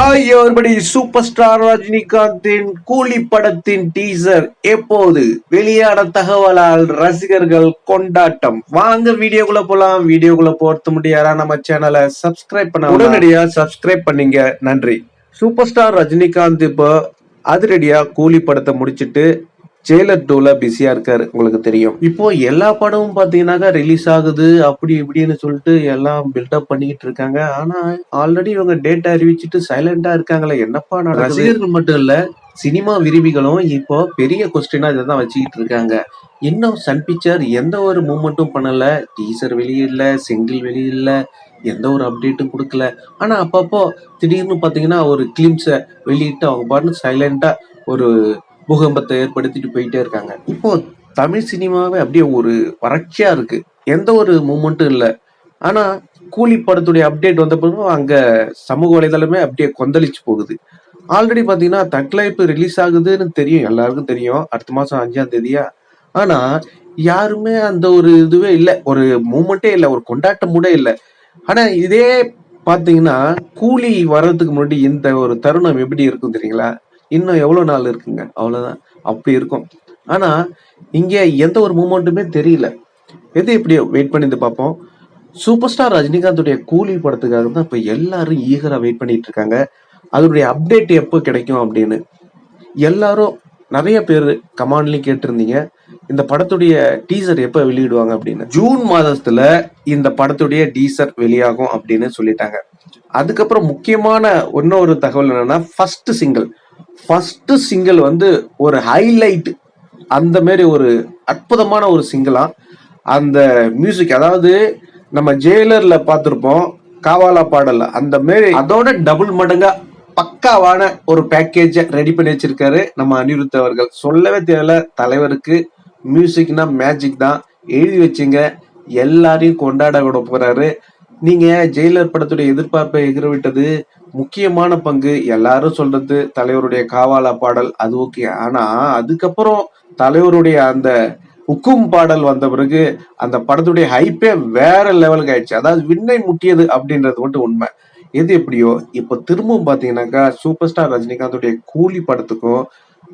ஆகியோர்படி super star ரஜினிகாந்தின் கூலி படத்தின் teaser எப்போது? வெளியான தகவலால் ரசிகர்கள் கொண்டாட்டம். வாங்க வீடியோக்குள்ள போலாம். வீடியோக்குள்ள போறது முடியாதா? நம்ம சேனலை சப்ஸ்கிரைப் பண்ண உடனடியா சப்ஸ்கிரைப் பண்ணீங்க. நன்றி. சூப்பர் ஸ்டார் ரஜினிகாந்த் இப்போ அதிரடியா கூலி படத்தை முடிச்சிட்டு ஜெயிலர் டூல பிஸியா இருக்காரு உங்களுக்கு தெரியும். இப்போ எல்லா படமும் பாத்தீங்கன்னாக்கா ரிலீஸ் ஆகுது அப்படி இப்படின்னு சொல்லிட்டு எல்லாம் பில்டப் பண்ணிக்கிட்டு இருக்காங்க. ஆனா ஆல்ரெடி இவங்க டேட்டா அறிவிச்சிட்டு சைலண்டா இருக்காங்களே என்னப்பா நடக்குது? ரசிகர்கள் மட்டும் இல்ல சினிமா விரும்பிகளும் இப்போ பெரிய கொஸ்டினா இதை தான் வச்சுக்கிட்டு இருக்காங்க. இன்னும் சன் பிக்சர் எந்த ஒரு மூமெண்ட்டும் பண்ணல. டீசர் வெளியிடல சிங்கிள் வெளியிடல எந்த ஒரு அப்டேட்டும் கொடுக்கல. ஆனா அப்பப்போ திடீர்னு பாத்தீங்கன்னா ஒரு கிளிம்ஸை வெளியிட்டு அவங்க பாட்டு சைலண்டா ஒரு பூகம்பத்தை ஏற்படுத்திட்டு போயிட்டே இருக்காங்க. இப்போ தமிழ் சினிமாவே அப்படியே ஒரு வறட்சியா இருக்கு. எந்த ஒரு மூமெண்ட்டும் இல்லை. ஆனா கூலி படத்துடைய அப்டேட் வந்த பிறகு அங்க சமூக வலைதளமே அப்படியே கொந்தளிச்சு போகுது. ஆல்ரெடி பாத்தீங்கன்னா தக்லைப்பு ரிலீஸ் ஆகுதுன்னு தெரியும். எல்லாருக்கும் தெரியும். அடுத்த மாசம் அஞ்சாம் தேதியா. ஆனா யாருமே அந்த ஒரு இதுவே இல்லை. ஒரு மூமெண்ட்டே இல்லை. ஒரு கொண்டாட்டம் கூட இல்லை. ஆனா இதே பாத்தீங்கன்னா கூலி வர்றதுக்கு முன்னாடி இந்த ஒரு தருணம் எப்படி இருக்கும் தெரியுங்களா? இன்னும் எவ்வளோ நாள் இருக்குங்க? அவ்வளோதான் அப்படி இருக்கும். ஆனால் இங்கே எந்த ஒரு மூமெண்ட்டுமே தெரியல. எது எப்படியோ வெயிட் பண்ணிட்டு பார்ப்போம். சூப்பர் ஸ்டார் ரஜினிகாந்துடைய கூலி படத்துக்காக தான் இப்போ எல்லாரும் ஈகராக வெயிட் பண்ணிட்டு இருக்காங்க. அதனுடைய அப்டேட் எப்போ கிடைக்கும் அப்படின்னு. எல்லாரும் நிறைய பேர் கமாண்ட்லையும் கேட்டிருந்தீங்க. இந்த படத்துடைய டீசர் எப்போ வெளியிடுவாங்க அப்படின்னு. ஜூன் மாதத்துல இந்த படத்துடைய டீசர் வெளியாகும் அப்படின்னு சொல்லிட்டாங்க. அதுக்கப்புறம் முக்கியமான இன்னொரு தகவல் என்னன்னா ஃபர்ஸ்ட் சிங்கிள் ஃபர்ஸ்ட் சிங்கிள் வந்து ஒரு ஹைலைட் அந்த மாதிரி ஒரு அற்புதமான ஒரு சிங்கிளா அந்த மியூசிக் அதாவது நம்ம ஜெயிலர்ல பார்த்துருப்போம் காவாலா பாடல்ல அந்த மாரி அதோட டபுள் மடங்கா பக்காவான ஒரு பேக்கேஜ ரெடி பண்ணி வச்சிருக்காரு நம்ம அனிருத் அவர்கள். சொல்லவே தேவையில்ல தலைவருக்கு மியூசிக்னா மேஜிக் தான். எழுதி வச்சுங்க எல்லாரையும் கொண்டாட விட போறாரு. நீங்க ஜெயிலர் படத்துடைய எதிர்பார்ப்பை எதிர்விட்டது முக்கியமான பங்கு எல்லாரும் சொல்றது தலைவருடைய காவாலா பாடல் அது ஓகே. ஆனா அதுக்கப்புறம் தலைவருடைய அந்த உக்கும் பாடல் வந்த பிறகு அந்த படத்துடைய ஹைப்பே வேற லெவலுக்கு ஆயிடுச்சு. அதாவது விண்ணை முட்டியது அப்படின்றது மட்டும் உண்மை. எது எப்படியோ இப்போ திரும்பவும் பாத்தீங்கன்னாக்கா சூப்பர் ஸ்டார் ரஜினிகாந்துடைய கூலி படத்துக்கும்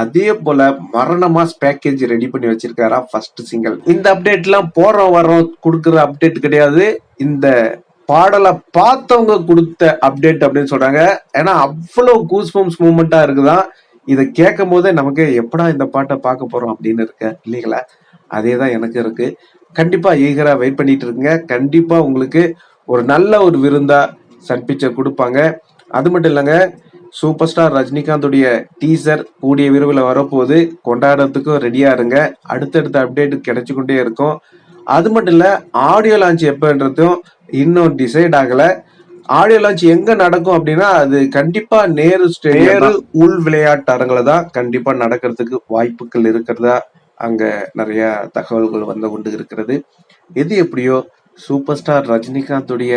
அதே போல மரணமாஸ் பேக்கேஜ் ரெடி பண்ணி வச்சிருக்காரா ஃபர்ஸ்ட் சிங்கிள் இந்த அப்டேட் எல்லாம் போறோம் வரோம் கொடுக்குற அப்டேட் கிடையாது. இந்த பாடலை பார்த்தவங்க கொடுத்த அப்டேட் அப்படின்னு சொல்றாங்க. ஏன்னா அவ்வளோ கூஸ்பம்ஸ் மூமெண்டா இருக்குதான் இதை கேட்கும் போதே நமக்கு எப்படா இந்த பாட்டை பார்க்க போறோம் அப்படின்னு இருக்கு இல்லைங்களா? அதே தான் எனக்கு இருக்கு. கண்டிப்பா ஈகரா வெயிட் பண்ணிட்டு இருக்குங்க. கண்டிப்பா உங்களுக்கு ஒரு நல்ல ஒரு விருந்தா சன் பிக்சர் கொடுப்பாங்க. அது மட்டும் இல்லைங்க சூப்பர் ஸ்டார் ரஜினிகாந்துடைய டீசர் கூடிய விரைவில் வரப்போகுது. கொண்டாடுறதுக்கும் ரெடியா இருங்க. அடுத்தடுத்த அப்டேட் கிடைச்சு கொண்டே இருக்கும். அது மட்டும் இல்ல ஆடியோ லான்ச் எப்பன்றதும் இன்னும் டிசைட் ஆகல. ஆடியோ லான்ச் எங்க நடக்கும் அப்படின்னா அது கண்டிப்பா நேரு நேரு உள் விளையாட்டு அரங்குல தான் கண்டிப்பா நடக்கிறதுக்கு வாய்ப்புகள் இருக்கிறதா அங்க நிறைய தகவல்கள் வந்து கொண்டு இருக்கிறது. எது எப்படியோ சூப்பர் ஸ்டார் ரஜினிகாந்துடைய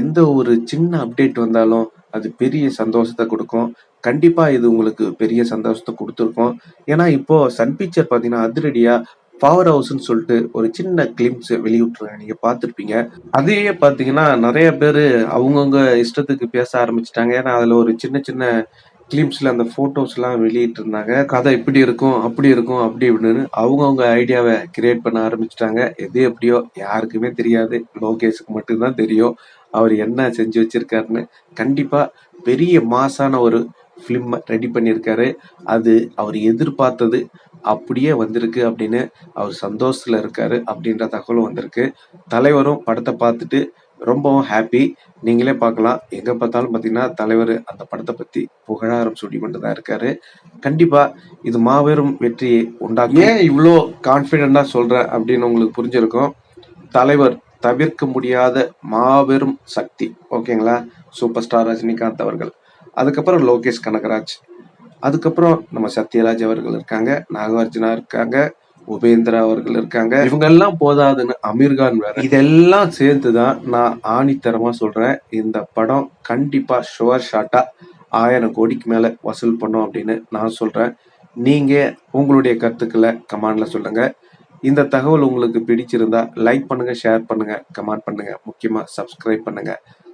எந்த ஒரு சின்ன அப்டேட் வந்தாலும் அது பெரிய சந்தோஷத்தை கொடுக்கும். கண்டிப்பா இது உங்களுக்கு பெரிய சந்தோஷத்தை கொடுத்துருக்கோம். ஏன்னா இப்போ சன் பிக்சர் பாத்தீங்கன்னா அதிரடியா பவர் ஹவுஸ்னு சொல்லிட்டு ஒரு சின்ன கிளிம்ஸ் வெளியிட்டுருங்க நீங்க பார்த்துருப்பீங்க. அதையே பார்த்தீங்கன்னா நிறைய பேர் அவங்கவுங்க இஷ்டத்துக்கு பேச ஆரம்பிச்சிட்டாங்க. ஏன்னா அதுல ஒரு சின்ன சின்ன கிளிம்ஸில் அந்த ஃபோட்டோஸ்லாம் வெளியிட்டு இருந்தாங்க கதை இப்படி இருக்கும் அப்படி இருக்கும் அப்படி இப்படின்னு அவங்கவுங்க ஐடியாவை கிரியேட் பண்ண ஆரம்பிச்சிட்டாங்க. எது எப்படியோ யாருக்குமே தெரியாது. லோகேஷுக்கு மட்டும்தான் தெரியும். அவர் என்ன செஞ்சு வச்சிருக்காருன்னு. கண்டிப்பாக பெரிய மாசான ஒரு ஃபிலிம் ரெடி பண்ணியிருக்காரு. அது அவர் எதிர்பார்த்தது அப்படியே வந்திருக்கு அப்படின்னு அவர் சந்தோஷத்தில் இருக்காரு அப்படின்ற தகவலும் வந்திருக்கு. தலைவரும் படத்தை பார்த்துட்டு ரொம்பவும் ஹாப்பி நீங்களே பார்க்கலாம். எங்கே பார்த்தாலும் பார்த்தீங்கன்னா தலைவர் அந்த படத்தை பற்றி புகழாரம் சொல்லி கொண்டு தான் இருக்காரு. கண்டிப்பாக இது மாபெரும் வெற்றியை உண்டாக்கும். ஏன் இவ்வளோ கான்ஃபிடெண்ட்டாக சொல்கிறேன் அப்படின்னு உங்களுக்கு புரிஞ்சிருக்கும்? தலைவர் தவிர்க்க முடியாத மாபெரும் சக்தி. ஓகேங்களா? சூப்பர் ஸ்டார் ரஜினிகாந்த் அவர்கள். அதுக்கப்புறம் லோகேஷ் கனகராஜ். அதுக்கப்புறம் நம்ம சத்யராஜ் அவர்கள் இருக்காங்க நாகார்ஜுனா இருக்காங்க உபேந்திரா அவர்கள் இருக்காங்க. இவங்க எல்லாம் போதாதுன்னு அமீர்கான் வேற. இதெல்லாம் சேர்த்துதான் நான் ஆணித்தரமா சொல்றேன். இந்த படம் கண்டிப்பா ஷுவர் ஷாட்டா ஆயிரம் கோடிக்கு மேல வசூல் பண்ணும் அப்படின்னு நான் சொல்றேன். நீங்க உங்களுடைய கருத்துக்களை கமெண்ட்ல சொல்லுங்க. இந்த தகவல் உங்களுக்கு பிடிச்சிருந்தா லைக் பண்ணுங்க ஷேர் பண்ணுங்க கமெண்ட் பண்ணுங்க. முக்கியமா சப்ஸ்கிரைப் பண்ணுங்க.